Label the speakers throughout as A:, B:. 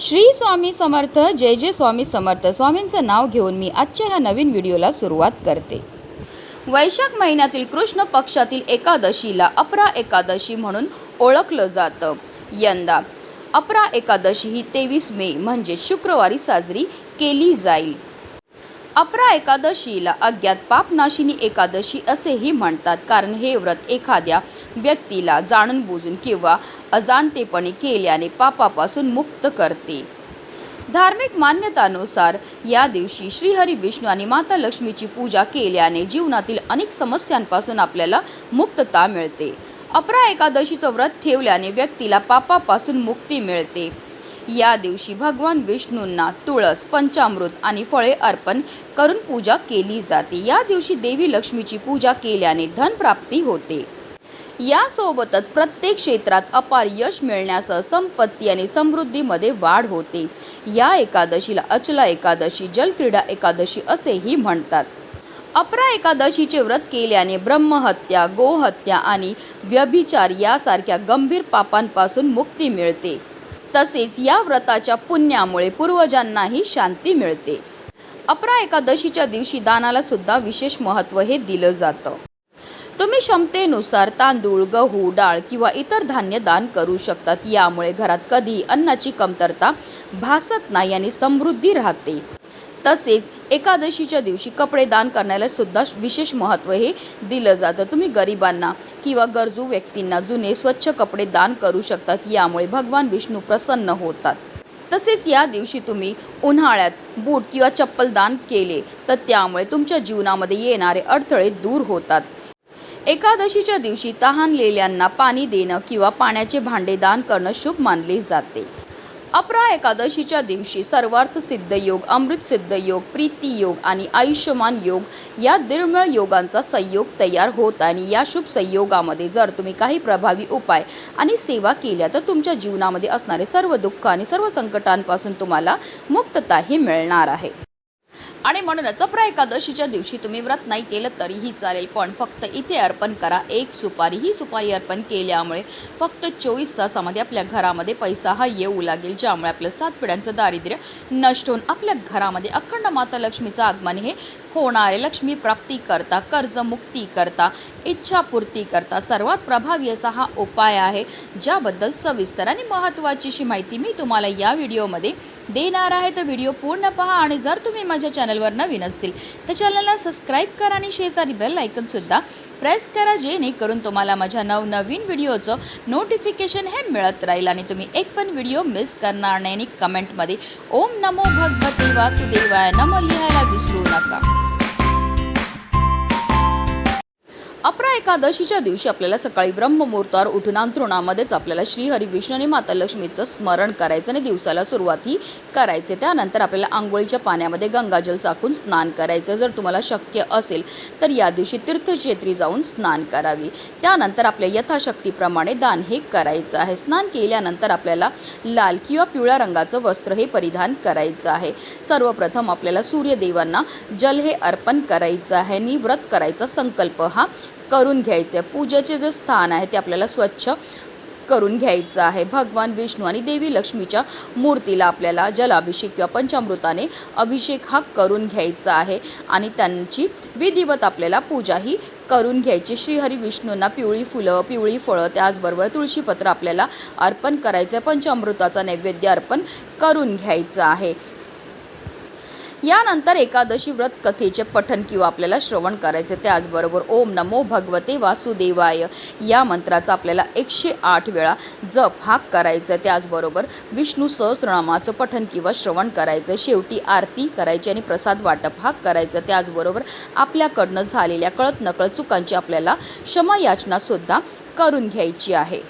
A: श्री स्वामी समर्थ जय जय स्वामी समर्थ. स्वामींचं नाव घेऊन मी आजच्या ह्या नवीन व्हिडिओला सुरुवात करते. वैशाख महिन्यातील कृष्ण पक्षातील एकादशीला अपरा एकादशी म्हणून ओळखलं जातं. यंदा अपरा एकादशी ही तेवीस मे म्हणजे शुक्रवारी साजरी केली जाईल. अपरा एकादशीला अज्ञात पापनाशिनी एकादशी असेही म्हणतात. कारण हे व्रत एखाद्या व्यक्तीला जाणून बुजून किंवा अजाणतेपणे केल्याने पापापासून मुक्त करते. धार्मिक मान्यतानुसार या दिवशी श्रीहरी विष्णू आणि माता लक्ष्मीची पूजा केल्याने जीवनातील अनेक समस्यांपासून आपल्याला मुक्तता मिळते. अपरा एकादशीचं व्रत ठेवल्याने व्यक्तीला पापापासून मुक्ती मिळते. या दिवशी भगवान विष्णूंना तुळस पंचामृत आणि फळे अर्पण करून पूजा केली जाते. या दिवशी देवी लक्ष्मीची पूजा केल्याने धनप्राप्ती होते. यासोबतच प्रत्येक क्षेत्रात अपार यश मिळण्यासह संपत्ती आणि समृद्धीमध्ये वाढ होते. या एकादशीला अचला एकादशी जलक्रीडा एकादशी असेही म्हणतात. अपरा एकादशीचे व्रत केल्याने ब्रह्महत्या गोहत्या आणि व्यभिचार यासारख्या गंभीर पापांपासून मुक्ती मिळते. तसेच या व्रताच्या पुण्यामुळे पूर्वजांनाही शांती मिळते. अपरा एकादशीच्या दिवशी दानाला सुद्धा विशेष महत्त्व हे दिलं जातं. तुम्ही क्षमतेनुसार तांदूळ गहू डाळ किंवा इतर धान्य दान करू शकतात. यामुळे घरात कधीही अन्नाची कमतरता भासत नाही आणि समृद्धी राहते. तसेच एकादशीच्या दिवशी कपडे दान करण्याला सुद्धा विशेष महत्त्व हे दिलं जातं. तुम्ही गरिबांना किंवा गरजू व्यक्तींना जुने स्वच्छ कपडे दान करू शकतात. यामुळे भगवान विष्णू प्रसन्न होतात. तसेच या दिवशी तुम्ही उन्हाळ्यात बूट किंवा चप्पल दान केले तर त्यामुळे तुमच्या जीवनामध्ये येणारे अडथळे दूर होतात. एकादशीच्या दिवशी तहानलेल्यांना पाणी देणं किंवा पाण्याचे भांडे दान करणं शुभ मानले जाते. अपरा एकादशीच्या दिवशी सर्वार्थ सिद्ध योग अमृत सिद्ध योग प्रीती योग आणि आयुष्यमान योग या दुर्मिळ योगांचा संयोग तयार होत आणि या शुभ संयोगामध्ये जर तुम्ही काही प्रभावी उपाय आणि सेवा केल्या तर तुमच्या जीवनामध्ये असणारे सर्व दुःख आणि सर्व संकटांपासून तुम्हाला मुक्तताही मिळणार आहे. आणि म्हणूनच प्र एकादशीच्या दिवशी तुम्ही व्रत नाही केलं तरीही चालेल पण फक्त इथे अर्पण करा. एक सुपारी ही सुपारी अर्पण केल्यामुळे फक्त चोवीस तासामध्ये आपल्या घरामध्ये पैसा हा येऊ लागेल ज्यामुळे आपलं सात पिढ्यांचं दारिद्र्य नष्ट होऊन आपल्या घरामध्ये अखंड माता लक्ष्मीचं आगमन हे होणारे लक्ष्मी प्राप्ती करता कर्जमुक्ती करता इच्छापूर्ती करता सर्वात प्रभावी असा हा उपाय आहे ज्याबद्दल सविस्तर आणि महत्त्वाची अशी माहिती मी तुम्हाला या व्हिडिओमध्ये देणार आहे. तर व्हिडिओ पूर्ण पहा आणि जर तुम्ही माझ्या चॅनलवर नवीन असतील तर चॅनलला सबस्क्राईब करा आणि शेजारी बेल आयकनसुद्धा प्रेस करा जेणेकरून तुम्हाला माझ्या नवनवीन व्हिडिओचं नोटिफिकेशन हे मिळत राहील आणि तुम्ही एक पण व्हिडिओ मिस करणार नाही. आणि कमेंटमध्ये ओम नमो भगवते वासुदेवाय नमो लिहायला विसरू नका. अपरा एकादशीच्या दिवशी आपल्याला सकाळी ब्रह्ममुहूर्तावर उठून अंतरुणामध्येच आपल्याला श्रीहरी विष्णू आणि माता लक्ष्मीचं स्मरण करायचं आणि दिवसाला सुरुवातही करायचे. त्यानंतर आपल्याला आंघोळीच्या पाण्यामध्ये गंगाजल चाकून स्नान करायचं. जर तुम्हाला शक्य असेल तर या दिवशी तीर्थक्षेत्री जाऊन स्नान करावी. त्यानंतर आपल्या यथाशक्तीप्रमाणे दान हे करायचं आहे. स्नान केल्यानंतर आपल्याला लाल किंवा पिवळ्या रंगाचं वस्त्र हे परिधान करायचं आहे. सर्वप्रथम आपल्याला सूर्यदेवांना जल हे अर्पण करायचं आहे. आणि व्रत करायचा संकल्प हा करून घ्यायचं आहे. पूजेचे जे स्थान आहे ते आपल्याला स्वच्छ करून घ्यायचं आहे. भगवान विष्णू आणि देवी लक्ष्मीच्या मूर्तीला आपल्याला जलाभिषेक किंवा पंचामृताने अभिषेक हा करून घ्यायचा आहे. आणि त्यांची विधिवत आपल्याला पूजाही करून घ्यायची. श्रीहरी विष्णूंना पिवळी फुलं पिवळी फळं त्याचबरोबर तुळशीपत्र आपल्याला अर्पण करायचं आहे. पंचामृताचा नैवेद्य अर्पण करून घ्यायचं आहे. यानंतर एकादशी व्रत कथेचे पठन किंवा आपल्याला श्रवण करायचे त्याचबरोबर ओम नमो भगवते वासुदेवाय. या मंत्राचा आपल्याला एकशे आठ वेळा जप हा करायचा आहे. त्याचबरोबर विष्णू सहस्त्रनामाचं पठन किंवा श्रवण करायचं शेवटी आरती करायची आणि प्रसाद वाटप हा करायचा त्याचबरोबर आपल्याकडनं झालेल्या कळत नकळत चुकांची आपल्याला क्षमायाचनासुद्धा करून घ्यायची आहे.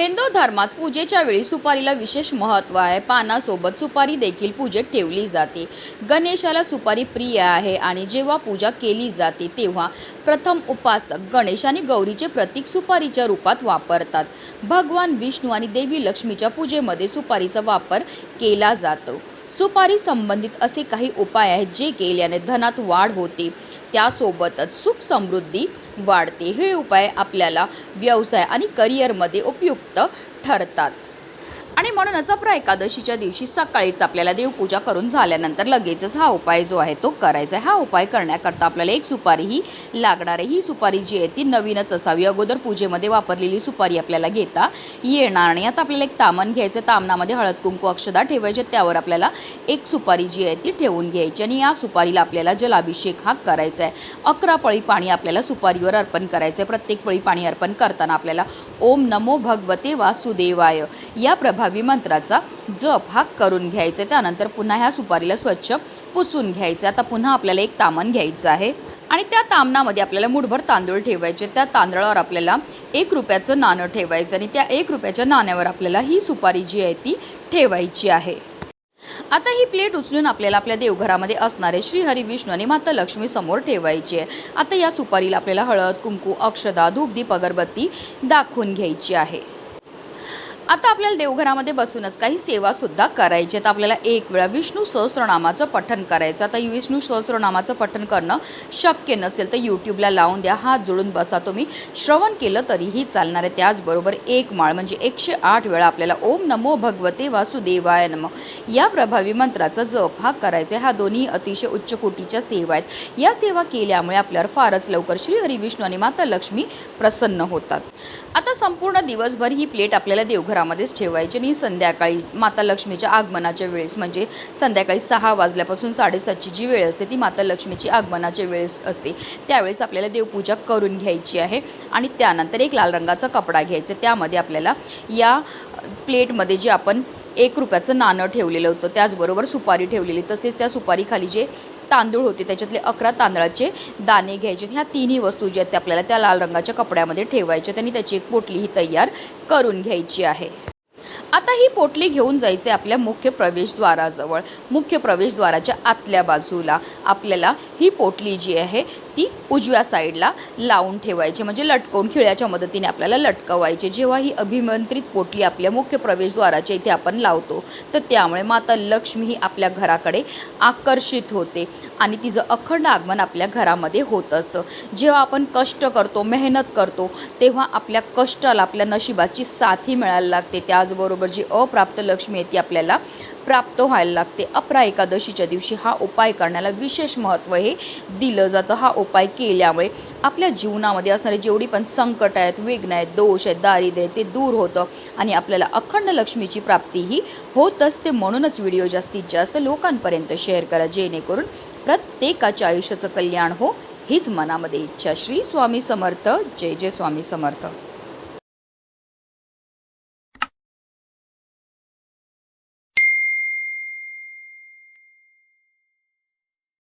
A: हिंदू धर्मात पूजेच्या वेळी सुपारीला विशेष महत्त्व आहे. पानासोबत सुपारी देखील पूजेत ठेवली जाते. गणेशाला सुपारी प्रिय आहे आणि जेव्हा पूजा केली जाते तेव्हा प्रथम उपासक गणेश आणि गौरीचे प्रतीक सुपारीच्या रूपात वापरतात. भगवान विष्णू आणि देवी लक्ष्मीच्या पूजेमध्ये सुपारीचा वापर केला जातो. सुपारी संबंधित असे काही उपाय आहेत जे केल्याने धनात वाढ होते. त्यासोबतच सुख समृद्धी वाढते. हे उपाय आपल्याला व्यवसाय आणि करिअरमध्ये उपयुक्त ठरतात. आणि म्हणूनच अप्रा एकादशीच्या दिवशी सकाळीच आपल्याला देवपूजा करून झाल्यानंतर लगेचच हा उपाय जो आहे तो करायचा आहे. हा उपाय करण्याकरता आपल्याला एक सुपारी ही लागणार आहे. ही सुपारी जी आहे ती नवीनच असावी. अगोदर पूजेमध्ये वापरलेली सुपारी आपल्याला घेता येणार नाही. आता आपल्याला एक तामण घ्यायचं तामणामध्ये हळद कुंकू अक्षदा ठेवायचे. त्यावर आपल्याला एक सुपारी जी आहे ती ठेवून घ्यायची आणि या सुपारीला आपल्याला जलाभिषेक हा करायचा आहे. अकरा पळी पाणी आपल्याला सुपारीवर अर्पण करायचं आहे. प्रत्येक पळी पाणी अर्पण करताना आपल्याला ओम नमो भगवते वासुदेवाय. या प्रभावी मंत्राचा जप हा करून घ्यायचा आहे. त्यानंतर पुन्हा ह्या सुपारीला स्वच्छ पुसून घ्यायचं आता पुन्हा आपल्याला एक तामण घ्यायचं आहे. आणि त्या तामणामध्ये आपल्याला मुठभर तांदूळ ठेवायचे. त्या तांदळावर आपल्याला एक रुपयाचं नाणं ठेवायचं आणि त्या एक रुपयाच्या नाण्यावर आपल्याला ही सुपारी जी आहे ती ठेवायची आहे. आता ही प्लेट उचलून आपल्याला आपल्या देवघरामध्ये असणारे श्रीहरी विष्णू आणि माता लक्ष्मी समोर ठेवायची आहे. आता या सुपारीला आपल्याला हळद कुंकू अक्षदा धूपदीप अगरबत्ती दाखवून घ्यायची आहे. आता आपल्याला देवघरामध्ये बसूनच काही सेवा सुद्धा करायची आहेत. आपल्याला एक वेळा विष्णू सहस्त्रनामाचं पठण करायचं. आता विष्णू सहस्त्रनामाचं पठण करणं शक्य नसेल तर यूट्यूबला लावून द्या. हात जोडून बसा तुम्ही. श्रवण केलं तरीही चालणार आहे. त्याचबरोबर एक माळ म्हणजे एकशे आठ वेळा आपल्याला ओम नमो भगवते वासुदेवाय नम. या प्रभावी मंत्राचा जप हा करायचा आहे. हा दोन्ही अतिशय उच्च कोटीच्या सेवा आहेत. या सेवा केल्यामुळे आपल्यावर फारच लवकर श्री हरी विष्णू आणि माता लक्ष्मी प्रसन्न होतात. आता संपूर्ण दिवसभर ही प्लेट आपल्याला घरामध्येच ठेवायची आणि संध्याकाळी. माता लक्ष्मीच्या आगमनाच्या वेळेस म्हणजे संध्याकाळी सहा वाजल्यापासून साडेसातची जी वेळ असते ती माता लक्ष्मीची आगमनाच्या वेळेस असते. त्यावेळेस आपल्याला देवपूजा करून घ्यायची आहे आणि त्यानंतर एक लाल रंगाचा कपडा घ्यायचा त्यामध्ये आपल्याला या प्लेटमध्ये जे आपण एक रुपयाचं नाणं ठेवलेलं होतं त्याचबरोबर सुपारी ठेवलेली. तसेच त्या सुपारीखाली जे तांदूळ होते त्याच्यातले अकरा तांदळाचे दाणे घ्यायचे. ह्या तिन्ही वस्तू ज्या आहेत त्या आपल्याला त्या लाल रंगाच्या कपड्यामध्ये ठेवायच्या आणि त्याची एक पोटली ही तयार करून घ्यायची आहे. आता ही पोटली घेऊन जायचे आपल्या मुख्य प्रवेशद्वाराजवळ. मुख्य प्रवेशद्वाराच्या आतल्या बाजूला आपल्याला ही पोटली जी आहे ती उजव्या साईडला लावून ठेवायची म्हणजे लटकवून खिळ्याच्या मदतीने आपल्याला लटकवायचे. जेव्हा ही अभिमंत्रित पोटली आपल्या मुख्य प्रवेशद्वाराच्या इथे आपण लावतो तर त्यामुळे माता लक्ष्मी ही आपल्या घराकडे आकर्षित होते आणि तिचं अखंड आगमन आपल्या घरामध्ये होत असतं. जेव्हा आपण कष्ट करतो मेहनत करतो तेव्हा आपल्या कष्टाला आपल्या नशिबाची साथी मिळायला लागते. त्याचबरोबर जी अप्राप्त लक्ष्मी आहे ती आपल्याला प्राप्त व्हायला लागते. अपरा एकादशीच्या दिवशी हा उपाय करण्याला विशेष महत्त्व हे दिलं जातं. हा उपाय उपाय केल्यामुळे आपल्या जीवनामध्ये असणारे जेवढी पण संकट आहेत विघ्न आहेत दोष आहेत दारिद्र्य ते दूर होतं आणि आपल्याला अखंड लक्ष्मीची प्राप्तीही होत असते म्हणूनच व्हिडिओ जास्तीत जास्त लोकांपर्यंत शेअर करा जेणेकरून प्रत्येकाच्या आयुष्याचं कल्याण हो हीच मनामध्ये इच्छा. श्री स्वामी समर्थ. जय जय स्वामी समर्थ.